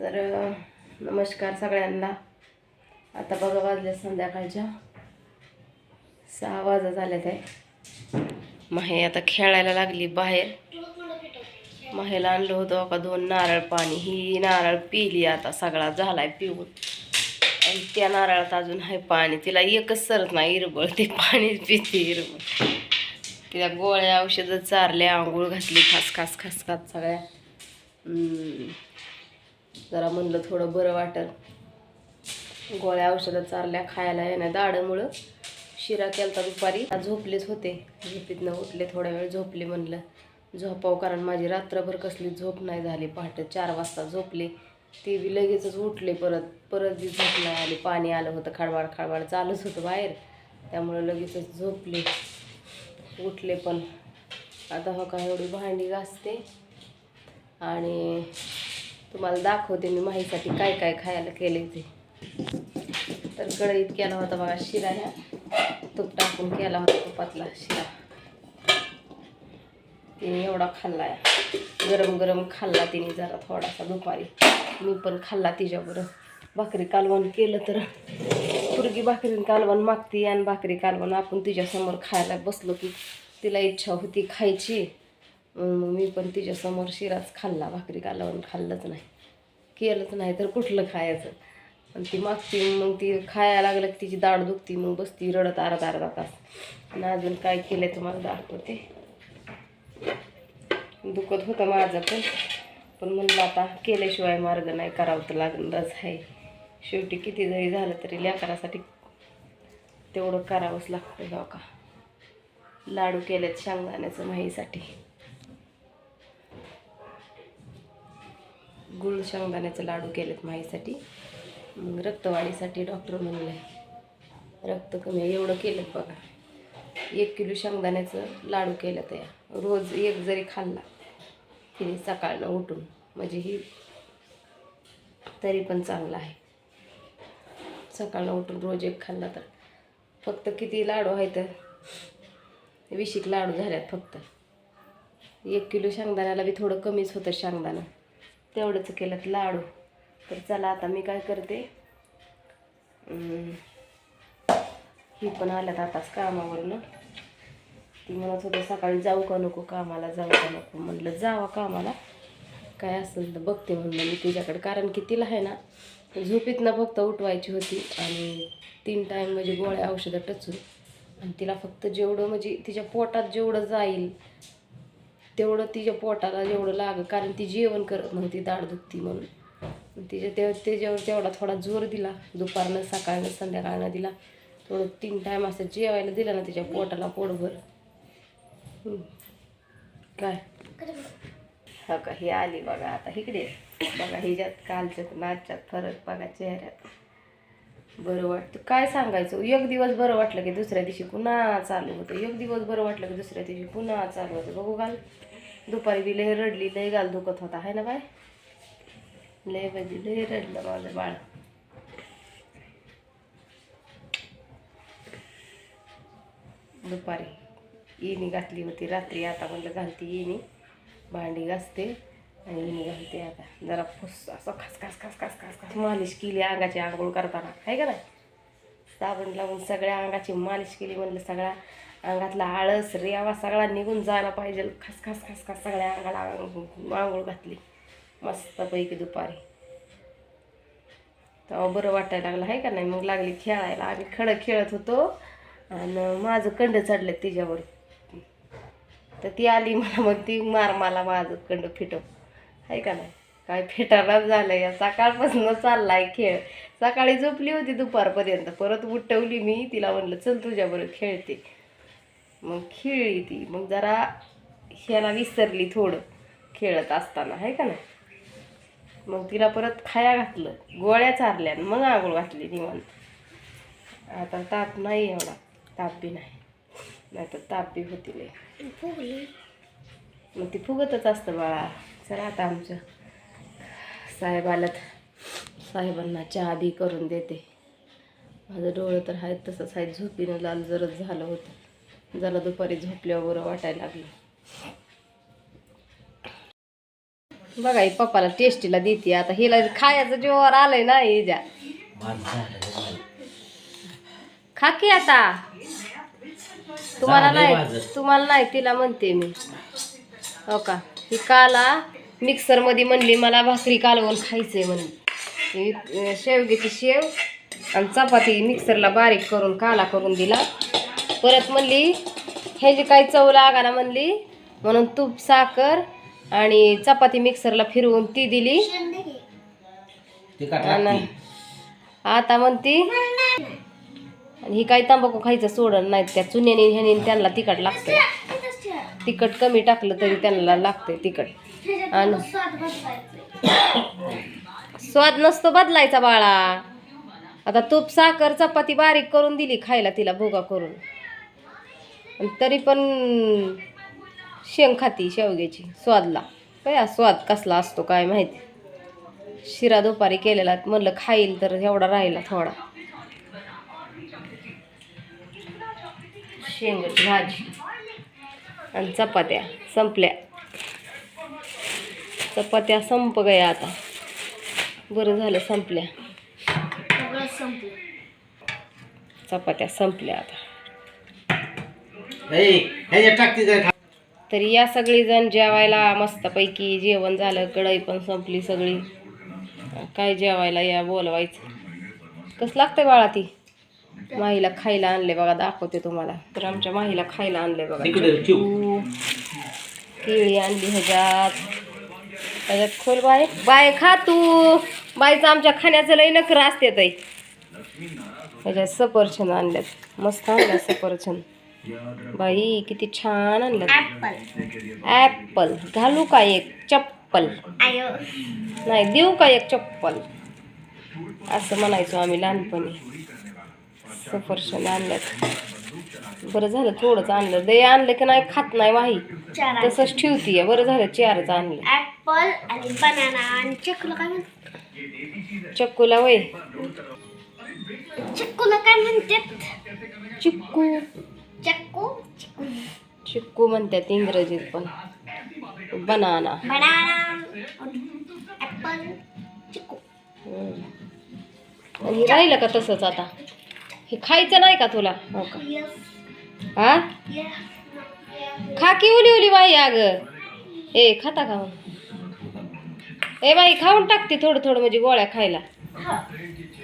तर नमस्कार सगळ्यांना. आता बघा वाजले संध्याकाळच्या. सहा वाजा झाल्यात आहे. माहे आता खेळायला लागली बाहेर. माहेला आणलं होतं का दोन नारळ पाणी. ही नारळ पिली आता सगळा झालाय पिऊन. आणि त्या नारळात अजून आहे पाणी. तिला एकच सरत नाही इरबळ ते पाणीच पिते इरबळ तिला गोळ्या औषधं चारल्या आंघोळ घातली खास खास खास खास सगळ्या जरा म्हणलं थोडं बरं वाटल गोळ्या औषधं चारल्या खायला येणं दाडामुळं शिरा केलता दुपारी. झोपलेच होते. झोपीतनं उठले थोड्या वेळ झोपले म्हणलं. झोपाव कारण माझी रात्रभर कसली झोप नाही झाली. पहाटे चार वाजता झोपले. ते बी लगेचच उठले परत. परत बी झोप नाही आली. पाणी आलं होतं. खडवाड खडवाड चालूच होतं बाहेर. त्यामुळं लगेचच झोपले. उठले पण. आता हो का एवढी भांडी घासते. आणि तुम्हाला दाखवते मी माहीसाठी काय काय खायला केले ते. तर कढईत केला होता बघा शिरा ह्या. तूप टाकून केला होता तुपातला शिरा. तिने एवढा खाल्ला गरम गरम खाल्ला तिने जरा थोडासा दुपारी. मी पण खाल्ला तिच्याबरोबर. भाकरी कालवण केलं तर. पुरगी भाकरी कालवण मागती आणि भाकरी कालवण आपण तिच्यासमोर खायला बसलो की तिला इच्छा होती खायची. मग मी पण तिच्यासमोर शिराच खाल्ला भाकरी कालवण खाल्लंच नाही. केलंच नाही तर कुठलं खायचं? आणि ती मागती मग ती खायला लागलं की तिची दाढ दुखती मग बसती रडत आरत अर्धा तास. आणि अजून काय केलं तुम्हाला दाखवते. दुखत होतं माझं पण. पण म्हणलं आता केल्याशिवाय मार्ग नाही करावं तर लागणारच आहे. शेवटी किती जरी झालं तरी लेकरासाठी तेवढं करावंच लागतं गाव का लाडू केलेत शेंगदाण्याचं माहीसाठी. गुळ शेंगदाण्याचे लाडू केलेत माहीसाठी मग रक्तवाढीसाठी डॉक्टर म्हणले रक्त कमी एवढं केलं बघा. एक किलो शेंगदाण्याचं लाडू केलं त्या. रोज एक जरी खाल्ला तिने सकाळनं उठून म्हणजे ही तरी पण चांगलं आहे. सकाळनं उठून रोज एक खाल्ला तर फक्त किती लाडू आहेत? विशिक लाडू झाल्यात फक्त. एक किलो शेंगदाण्याला बी थोडं कमीच होतं शेंगदाणं. तेवढंच केलं लाडू. तर चला आता मी काय करते? ही पण आल्यात आताच कामावरनं. ती म्हणत होतं सकाळी जाऊ का नको कामाला जाऊ का नको? म्हणलं जावा कामाला. काय असेल तर बघते म्हणलं मी तिच्याकडे कारण की तिला आहे ना झोपीतनं फक्त उठवायची होती आणि तीन टाईम म्हणजे गोळ्या औषधं टचून. आणि तिला फक्त जेवढं म्हणजे तिच्या पोटात जेवढं जाईल तेवढं तिच्या पोटाला जेवढं लागं कारण ती जेवण करत नव्हती दाढ दुखती म्हणून. तिच्या ते त्याच्यावर तेवढा थोडा जोर दिला. दुपारनं सकाळनं संध्याकाळनं दिला. थोडं तीन टाईम असं जेवायला दिलं ना तिच्या पोटाला पोटभर. काय? हो का? ही आली बघा आता. इकडे. बघा हिच्यात कालच्यात नाच्यात फरक बघा चेहऱ्यात. बरं वाटतं. काय सांगायचं? एक दिवस बरं वाटलं की दुसऱ्या दिवशी पुन्हा चालू होतं. एक दिवस बरं वाटलं की दुसऱ्या दिवशी पुन्हा चालू होतं. बघू घाल दुपारी बी लय रडली लय गाल दुखत होता आहे ना बाय? लय म्हणजे लय रडलं माझं बाळ. दुपारी इनी घातली होती रात्री आता म्हणलं घालती इनी भांडी घासते आणि इनी घालते आता. जरा फुस असं खास खास खास खास खास खस मालिश केली अंगाची आंघोळ करताना. आहे का नाही? साबण लावून सगळ्या अंगाची मालिश केली म्हणलं सगळ्या. अंगातला आळस रेवा सगळा निघून जायला पाहिजे. खसखस खस खास सगळ्या अंगाला आंघोळ घातली. मस्तपैकी दुपारी. तेव्हा बरं वाटायला लागलं आहे का नाही? मग लागली खेळायला. आम्ही खडं खेळत होतो आणि माझं कंड चढलं तिच्यावर. तर ती आली मला मग ती मार मला माझं कंड फिटव. आहे का नाही? काय फिटायलाच झालं या. सकाळपासून चालला आहे खेळ. सकाळी झोपली होती दुपारपर्यंत. परत उठवली मी. तिला म्हणलं चल तुझ्याबरोबर खेळते. मग खेळली ती. मग जरा ह्याला विसरली थोडं खेळत असताना आहे का नाही? मग तिला परत खाया घातलं गोळ्या चारल्या मग आंघोळ घातली निवांत. आता ताप नाही एवढा ताप बी नाही. नाही तर ताप बी होती लय. मग ती फुगतच असतं बाळा. चला आता आमचं. साहेब आल्यात. साहेबांना चहा बी करून देते. माझं डोळं तर आहे तसंच आहे झोपीनं लाल जरच झालं होतं. जरा दुपारी झोपल्यावर बरं वाटायला लागलं. बघा ही पप्पाला टेस्टीला देते. आता हिला खायचं जीवावर आलंय ना हिच्या खा की आता. तुम्हाला नाही. तुम्हाला नाही तिला म्हणते मी. हो का? ही काला मिक्सरमध्ये म्हणली मला भाकरी कालवून खायचंय म्हणली अं, शेवग्याची शेव आणि चपाती मिक्सरला बारीक करून काला करून दिला. परत म्हणली ह्याची काही चव लागाना म्हणली. म्हणून तूप साखर आणि चपाती मिक्सरला फिरवून ती दिली. आणि लागते. आता म्हणती आणि ही काही तंबाखू खायचं सोडण नाही त्या चुन्याने ह्याने त्यांना तिखट लागतंय. तिखट कमी टाकलं तरी त्यांना लागतंय तिखट. आणि स्वाद नसतो बदलायचा बाळा. आता तूप साखर चपाती बारीक करून दिली खायला तिला भोगा करून. तरी पण शेंग खाती शेवग्याची स्वादला. काय स्वाद कसला असतो काय माहिती? शिरा दुपारी केलेला म्हणलं खाईल तर एवढा राहिला थोडा. शेंगाची भाजी आणि चपात्या संपल्या. चपात्या संप गया आता. बरं झालं संपल्या. चपात्या संपल्या आता ए, ह्याच्यात टाकते जरा खा. तरी या सगळी जण जेवायला मस्तपैकी जेवण झालं कढई पण संपली सगळी. काय जेवायला या बोलवायचं? कसं लागतंय बाळा ती? माहीला खायला आणले बघा दाखवते तुम्हाला. तर आमच्या माहीला खायला आणले बघा. केळी आणली ह्याच्यात. ह्याच्यात खोल बाय. बाय खा तू. बायचं आमच्या खाण्याचं लई नखर असते ताई. ह्याच्यात सफरचंद आणल्यात. मस्त आणल्या सफरचंद. बाई किती छान आणल्यात ॲपल. घालू का एक चप्पल? नाही देऊ का एक चप्पल? असं म्हणायचो आम्ही लहानपणी. सफरचंद आणल्यात. बरं झालं थोडंच आणलं. दे आणलं की नाही खात नाही वाही तसंच ठेवतीये. बरं झालं चारच आणलं. ऍपल आणि बनाना आणि चक्कूला काय चक्कूला वय. चक्कूला काय म्हणतात? चिक्कू. चक्कू? चिक्कू. चिक्कू म्हणतात इंग्रजीत पण. बनाना. बनाना हम्म. आणि राहिलं का तसंच आता? हे खायचं नाही का तुला? हो का? यस हा? खा की उली उली बाई अग. ए खाता मग? ए बाई खाऊन टाकते थोडं थोडं म्हणजे गोळ्या खायला.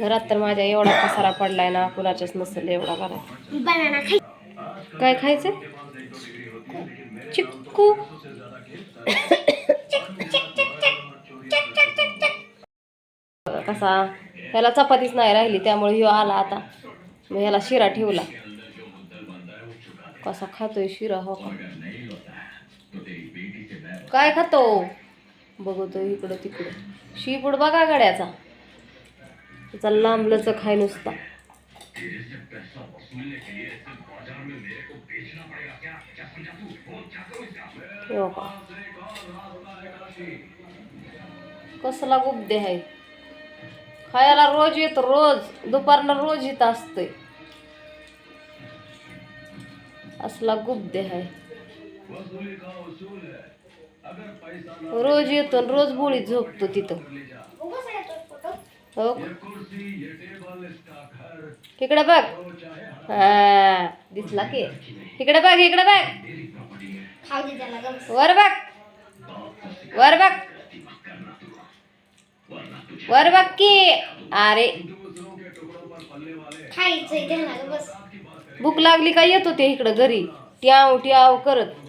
घरात तर माझ्या एवढा पसारा पडलाय ना कुणाच्याच नसेल एवढा घरात बनाना खाई. काय खायचं? चिक्कू. कसा? ह्याला चपातीच नाही राहिली त्यामुळे ह्यो आला आता. मग ह्याला शिरा ठेवला. कसा खातोय शिरा हो का? काय खातो? बघतो इकडं तिकडं. शिपूड बघा गड्याचा. त्याचा लांबलंच खाय नुसता. कसला गुब्दे आहे. खायला रोज येतो रोज. दुपारला रोज येत असतंय असला गुब्दे आहे. रोज येतो आणि रोज बोळीत झोपतो तिथं. हो का? इकडे बघ. हा दिसला की. इकडे बघ इकडे बघ. वर बघ. वर बघ. वर बघ की. अरे. भूक लागली का येतो ते इकडं घरी? ट्याव ट्याव करत.